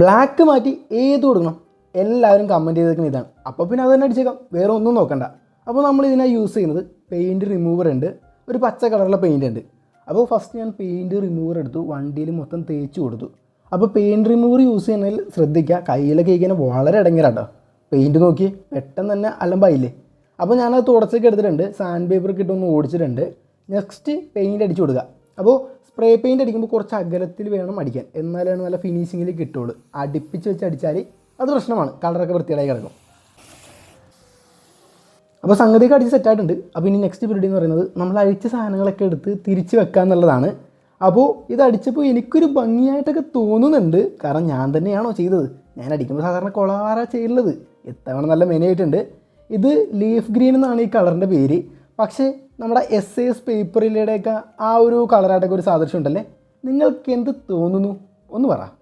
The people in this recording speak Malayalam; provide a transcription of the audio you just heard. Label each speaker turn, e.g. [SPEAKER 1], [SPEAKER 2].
[SPEAKER 1] ബ്ലാക്ക് മാറ്റി ഏത് കൊടുക്കണം? എല്ലാവരും കമന്റ് ചെയ്തേക്കുന്ന ഇതാണ്. അപ്പോൾ പിന്നെ അത് തന്നെ അടിച്ചേക്കാം. വേറെ ഒന്നും നോക്കണ്ട. അപ്പോൾ നമ്മൾ ഇതിനായി യൂസ് ചെയ്യുന്നത് പെയിന്റ് റിമൂവർ ഉണ്ട്. ഒരു പച്ച കളറിലെ പെയിന്റ് ഉണ്ട്. അപ്പോൾ ഫസ്റ്റ് ഞാൻ പെയിന്റ് റിമൂവർ എടുത്തു. വണ്ടിയിൽ മൊത്തം തേച്ച് കൊടുത്തു. അപ്പോൾ പെയിന്റ് റിമൂവർ യൂസ് ചെയ്യുന്നതിൽ ശ്രദ്ധിക്കുക കയ്യിലൊക്കെ ഇങ്ങനെ വളരെ ഇടങ്ങേറാട്ടോ. പെയിന്റ് നോക്കി പെട്ടെന്ന് തന്നെ അലമ്പായില്ലേ? അപ്പോൾ ഞാനത് തുടച്ചൊക്കെ എടുത്തിട്ടുണ്ട്. സാൻഡ് പേപ്പർ കിട്ടുമെന്ന് ഓടിച്ചിട്ടുണ്ട്. നെക്സ്റ്റ് പെയിന്റ് അടിച്ചു കൊടുക്കുക അപ്പോൾ സ്പ്രേ പെയിന്റ് അടിക്കുമ്പോൾ കുറച്ച് അകലത്തിൽ വേണം അടിക്കാൻ. എന്നാലാണ് നല്ല ഫിനിഷിങ്ങിൽ കിട്ടുള്ളൂ. അടുപ്പിച്ച് വെച്ച് അടിച്ചാൽ അത് പ്രശ്നമാണ്. കളറൊക്കെ വൃത്തിയായി കിടക്കും. അപ്പോൾ സംഗതിയൊക്കെ അടിച്ച് സെറ്റായിട്ടുണ്ട് അപ്പോൾ ഇനി നെക്സ്റ്റ് പരിപാടി എന്ന് പറയുന്നത് നമ്മൾ അഴിച്ച സാധനങ്ങളൊക്കെ എടുത്ത് തിരിച്ച് വെക്കുക എന്നുള്ളതാണ്. അപ്പോൾ ഇത് അടിച്ചപ്പോൾ എനിക്കൊരു ഭംഗിയായിട്ടൊക്കെ തോന്നുന്നുണ്ട്. കാരണം ഞാൻ തന്നെയാണോ ചെയ്തത്? ഞാൻ അടിക്കുമ്പോൾ സാധാരണ കൊളവാറ ചെയ്യുന്നത്. ഇത്തവണ നല്ല മെനയായിട്ടുണ്ട് ഇത് ലീഫ് ഗ്രീൻ എന്നാണ് ഈ കളറിന്റെ പേര്. പക്ഷേ നമ്മുടെ എസ് എസ് പേപ്പറിലൂടെയൊക്കെ ആ ഒരു കളറായിട്ടൊക്കെ ഒരു സാദൃശ്യം ഉണ്ടല്ലേ? നിങ്ങൾക്ക് എന്ത് തോന്നുന്നു? ഒന്ന് പറ.